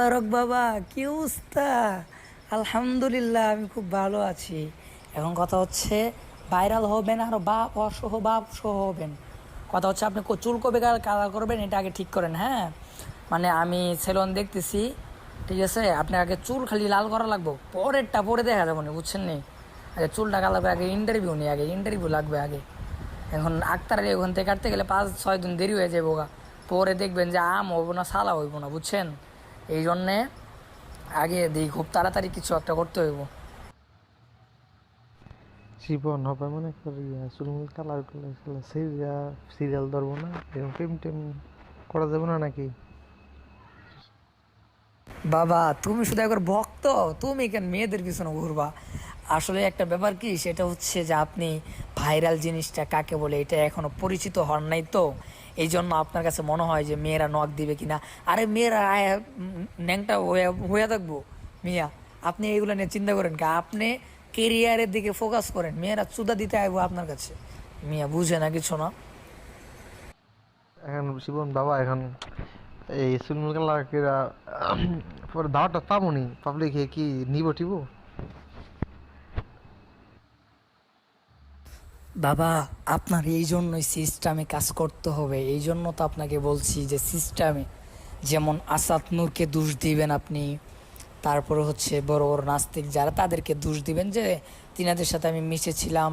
তারক বাবা, কি অবস্থা? আলহামদুলিল্লাহ, আমি খুব ভালো আছি। এখন কথা হচ্ছে, ভাইরাল হবেন আর বাপ অসহ বাপ সহ হবেন। কথা হচ্ছে, আপনি চুল কবে কালার করবেন, এটা আগে ঠিক করেন হ্যাঁ? মানে আমি সেলন দেখতেছি, ঠিক আছে? আপনি আগে চুল খালি লাল করা লাগবো, পরেরটা পরে দেখা যাব না বুঝছেন নি? আগে চুলটা করে, আগে ইন্টারভিউ নেই আগে ইন্টারভিউ লাগবে আগে। এখন আক্তার ওখান থেকে কাটতে গেলে পাঁচ, ছয় দিন দেরি হয়ে যাব পরে দেখবেন যে আম হইব না, সালা হইব না, বুঝছেন? এই জন্যে আগে দিই খুব তাড়াতাড়ি কিছু একটা করতে হইব। জীবন হবে মনে করি চুলমুল কালার করলে সিরিয়াল সিরিয়াল ধরবো না এরকম প্রেম টেম করা যাবে না নাকি? বাবা তুমি শুধু একবার ভক্ত তুমি কেন মেয়েদের পিছনে ঘুরবা? আসলে একটা ব্যাপার কি, সেটা হচ্ছে যে আপনি ভাইরাল জিনিসটা কাকে বলে, এটা এখনও পরিচিত হন নাই তো। এই জন্য আপনার কাছে মনে হয় যে মেয়েরা নখ দিবে কিনা। আরে মেয়েরা ন্যাংটা হয়ে হয়ে থাকব। মিয়া, আপনি এইগুলো নিয়ে চিন্তা করেন কি? আপনি কেরিয়ারের দিকে ফোকাস করেন। মেয়েরা চুদা দিতে আইবো আপনার কাছে। মিয়া, বুঝে না কিছু না। এখন জীবন বাবা, এখন এই কেরা পরে দাওয়াটা পাবনি পাবলিক কি নিব টিব বাবা, আপনার এই জন্যই সিস্টেমে কাজ করতে হবে। এই জন্য তো আপনাকে বলছি যে সিস্টেমে যেমন আসাদ নূরকে দোষ দিবেন আপনি, তারপরে হচ্ছে বড় বড় নাস্তিক যারা তাদেরকে দোষ দিবেন যে তিনাদের সাথে আমি মিশেছিলাম।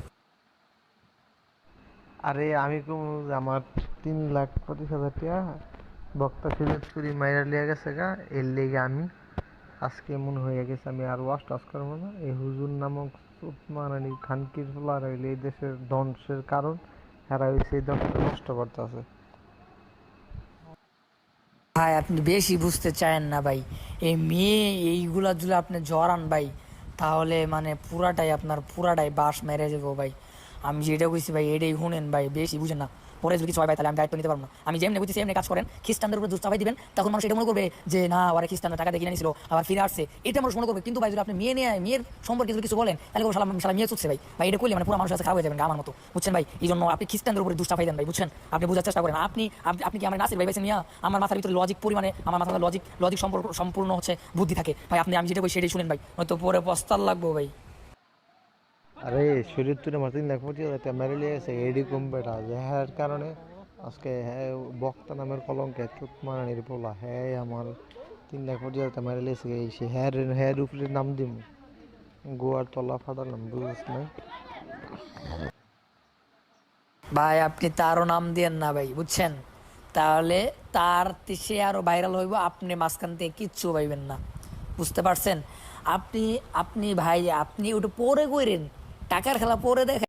আরে আমি কম আমার তিন লাখ পঁচিশ হাজার টাকা বক্তা সিলেক্ট করি, মাইরা লিয়া গেছে গা, এর লেগে আমি আজকে মনে হয়ে গেছে, আমি আর ওয়াশ টাস করব না। এই হুজুর নামক উসমানানি খানকির ফলার হইলে এই দেশের ধ্বংসের কারণ হেরা হয়েছে এই দেশটা নষ্ট করতেছে। ভাই, আপনি বেশি বুঝতে চায়েন না ভাই। এই মেয়ে এইগুলা যদি আপনি জড়ান ভাই, তাহলে মানে পুরাটাই আপনার পুরাটাই বাস মেরে যাব ভাই। আমি যেটা কইছি ভাই, এটাই শুনেন ভাই, বেশি বুঝেন না। পরে যদি কিছু হয় তাহলে আমি দায়িত্ব নিতে পারব না। আমি যেমনি বুঝছি সেমনি কাজ করেন। খ্রিস্টানদের উপরে দুষ্টাভাই দিবেন, তখন মানুষ এটা মনে করবে যে, না ওরা খ্রিস্টানরা টাকা দিয়ে নিয়েছিল আবার ফিরে আসছে। এটা মানুষ মনে করবে। কিন্তু ভাই, যদি আপনি মেয়ে নিয়ে, মেয়ের সম্পর্কে যদি কিছু বলেন, তাহলে সালাম সালাম মেয়ে চুকছে ভাই। ভাই, এটা করলে মানে পুরো মানুষের কাছে খারাপ যাবেন আমার মতো। বুঝছেন ভাই? এই জন্য আপনি খ্রিস্টানদের উপরে দুষ্টাভাই দেন ভাই, বুঝছেন? আপনি বোঝার চেষ্টা করেন। আপনি আপনি- কি আমার নাসির ভাই বেছে নিয়ে? আমার মাথার ভিতরে লজিক পরিমাণে আমার মাথার লজিক লজিক সম্পর্ক সম্পূর্ণ হচ্ছে বুদ্ধি থাকে। ভাই, আপনি আমি যেটা কই, সেটাই শুনেন ভাই। হয়তো পরে পস্তার লাগবো ভাই। আরে, শরীর তুলে আমার তিন লাখ পঁচিশ হাজার মেরে লিয়ে গেছে এডি কম বেটা হ্যাঁ কারণে আজকে হ্যাঁ বক্তা নামের কলঙ্কে চুত মারানির পোলা হ্যাঁ আমার তিন লাখ পঁচিশ হাজার টাকা মেরে লিয়েছে এই সে হ্যাঁ হ্যাঁ উপরে নাম দিম। গোয়ার তলা ফাটালাম বুঝিস না ভাই, আপনি তারও নাম দিয়েন না ভাই, বুঝছেন? তাহলে তার সে আরও ভাইরাল হইব, আপনি মাঝখান থেকে কিচ্ছু পাইবেন না, বুঝতে পারছেন? আপনি আপনি ভাই, আপনি ওটা পরে কইরেন টাকার খেলা পরে দেখেন